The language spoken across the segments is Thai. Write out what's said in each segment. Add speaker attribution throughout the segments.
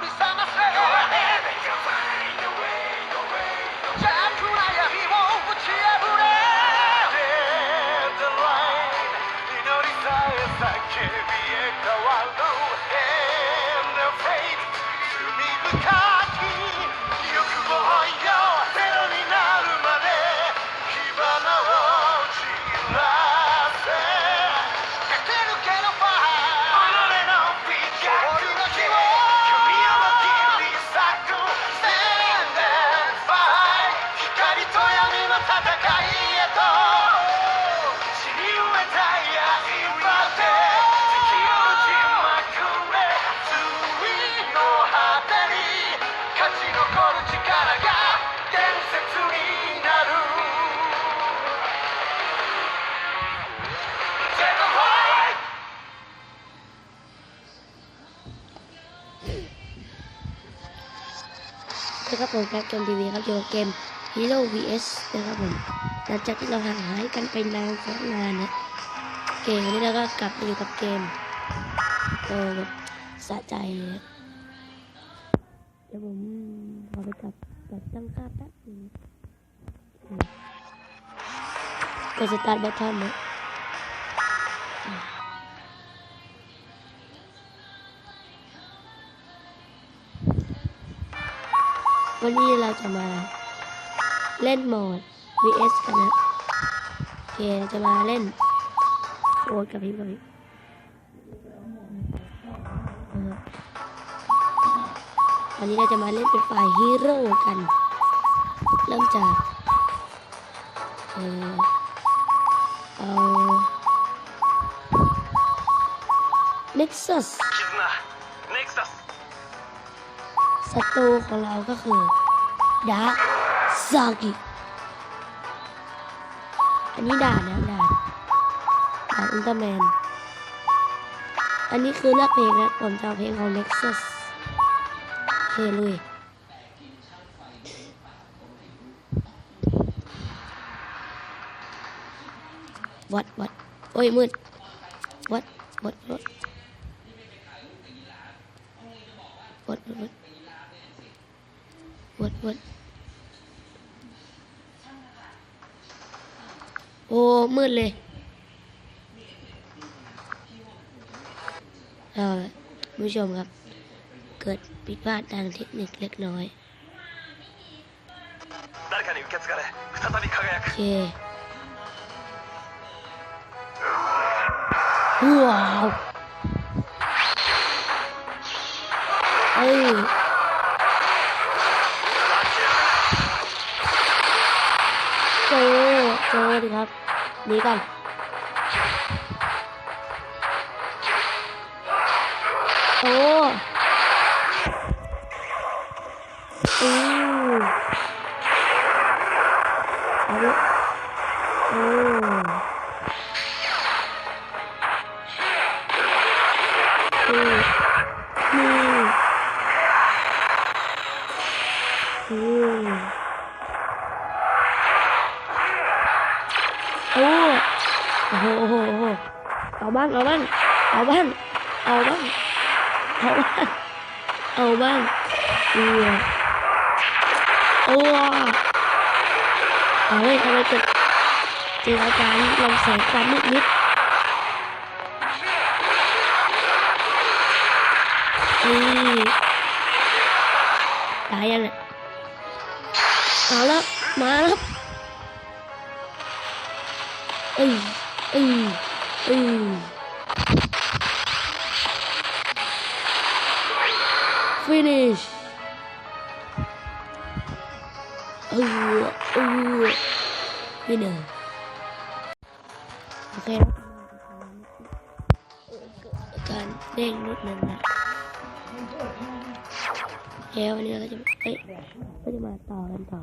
Speaker 1: Bobby ครับผมแพ็กเกมทีวีครับอยู่กับเกม Hero vs นะครับผมหลังจากที่เราห่างหายกันไปนานแสนนานนะเกมนี้เราก็กลับมาอยู่กับเกมโอ้แบบสะใจเลยเดี๋ยวผมขอไปกลับแบบตั้งค่าแป๊บนึงอืมกดสตาร์ทแบทเทิลนะ วันนี้เราจะมาเล่นโหมด vs กันนะโอเคจะมาเล่นโอดกับพี่บอยวันนี้เราจะมาเล่นเป็นฝ่ายฮีโร่กัน เริ่มจาก เออเอา
Speaker 2: เน็กซัส
Speaker 1: ศัตรูของเราก็คือดาซากิ อันนี้ด่านนะด่านด่านอุลตร้าแมน อันนี้คือเลือกเพลงนะ ผมจะเอาเพลงของ Nexus โอเคเลยวัดวัดโอ้ยมืดวัดวัดวัดวัดวัด ดวดโอ้ มืดเลยเออผู้ชมครับ เกิดผิดพลาดทางเทคนิคเล็กน้อยโอเคว้าวเอ้ เจอเจอดีครับดีกันโอ้อู้เเอาบ้างเอาบ้างเอาบ้างเอาบ้างเอาบ้างเอาบ้างเ finish เออเออนี่เยโอเคการเด้งรถนั้นนะแล้ววันนี้เราจะเอ้ยก็จะมาต่อกันต่อ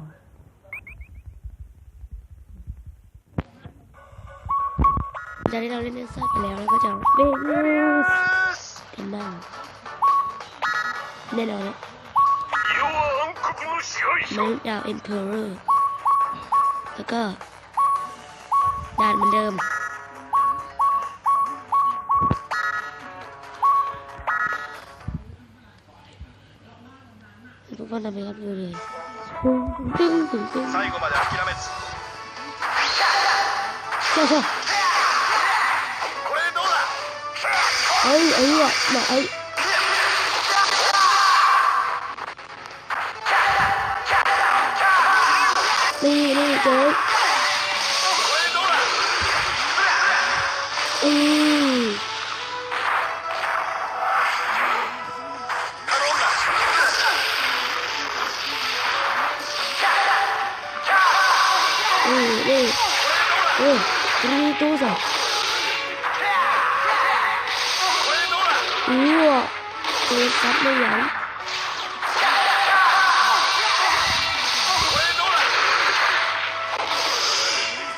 Speaker 1: จากที่เราเล่นเนื้สซ่าไปแล้วแล้วก็จะเล่นเนสกันบ้าง Đây là Mấy đào
Speaker 2: Emperor. Cơ cơ. Đàn mình đơm. Cũng
Speaker 1: con làm việc rồi
Speaker 2: Tinh tinh tinh Sao sao? Ấy
Speaker 1: ấy ạ, mà ấy. อะมาเอ้ยนี่นี่เจ๊
Speaker 2: こ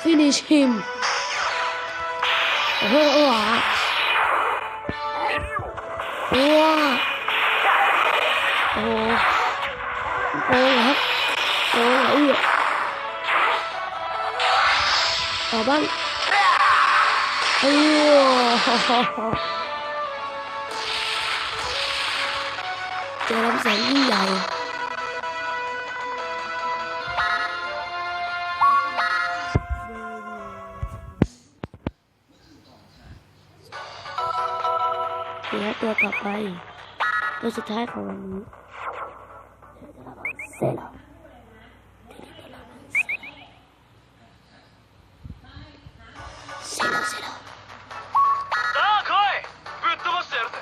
Speaker 1: finish him โอ้โหโอ้โหโอ้โตัวต่อไป ตัวสุดท้ายของวันนี้เซลเซลเซล
Speaker 2: さあ来いぶっ飛ばしてやるぜ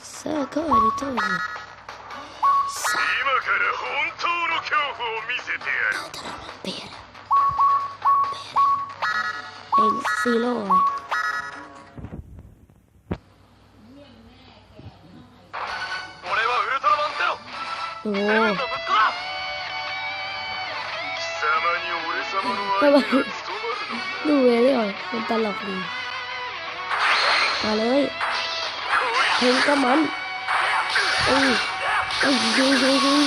Speaker 1: さあ、かわりとるぞ。さ
Speaker 2: 今から本当の恐怖を見せてやる
Speaker 1: あ、ドラマンベアル。ベアル。เป็นซีโ อ้
Speaker 2: ดูเวเล
Speaker 1: ยอะ
Speaker 2: มันตลกดีมาเลยเห็นก็มั
Speaker 1: นเอ้ยเอ้ยเฮ้ยเอ้ยเอ้ย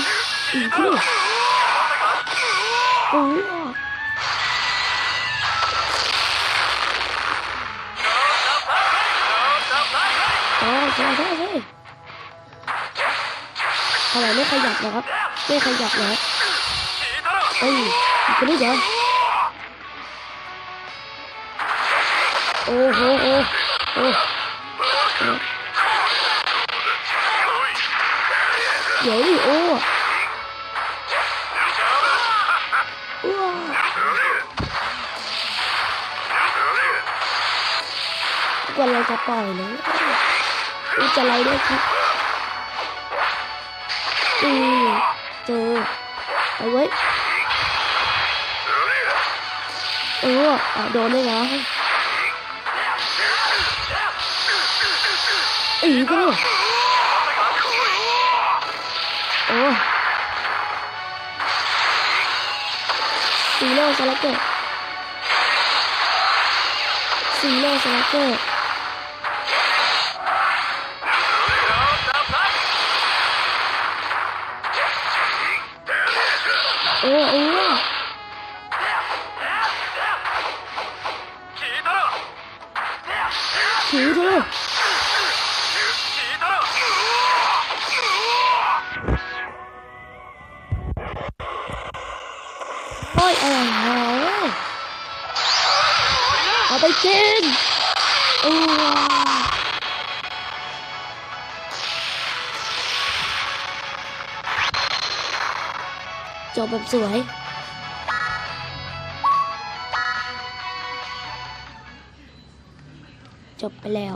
Speaker 1: อีกทีโอ้ยอ๋อุยอุยอุยอุยอุยอุยอุยอุยใช่ใช่อุย ท่าไม่ไม่ขยับนะครับ ไม่ขยับนะเอ้ยคนนี้เหรอโอ้โหโอ้โหเย้โอ้กว่าเราจะปล่อยนะจะไรได้ครับ อือเจอเอาไว้เออโดนได้ไงอีกก็เลยโอ้ซีโร่สลักเกอร์ซีโร่สลักเกอร์ Oha oha. Kidara. Oj, oha. Arbeid til! Oha. จบแบบสวย จบไปแล้ว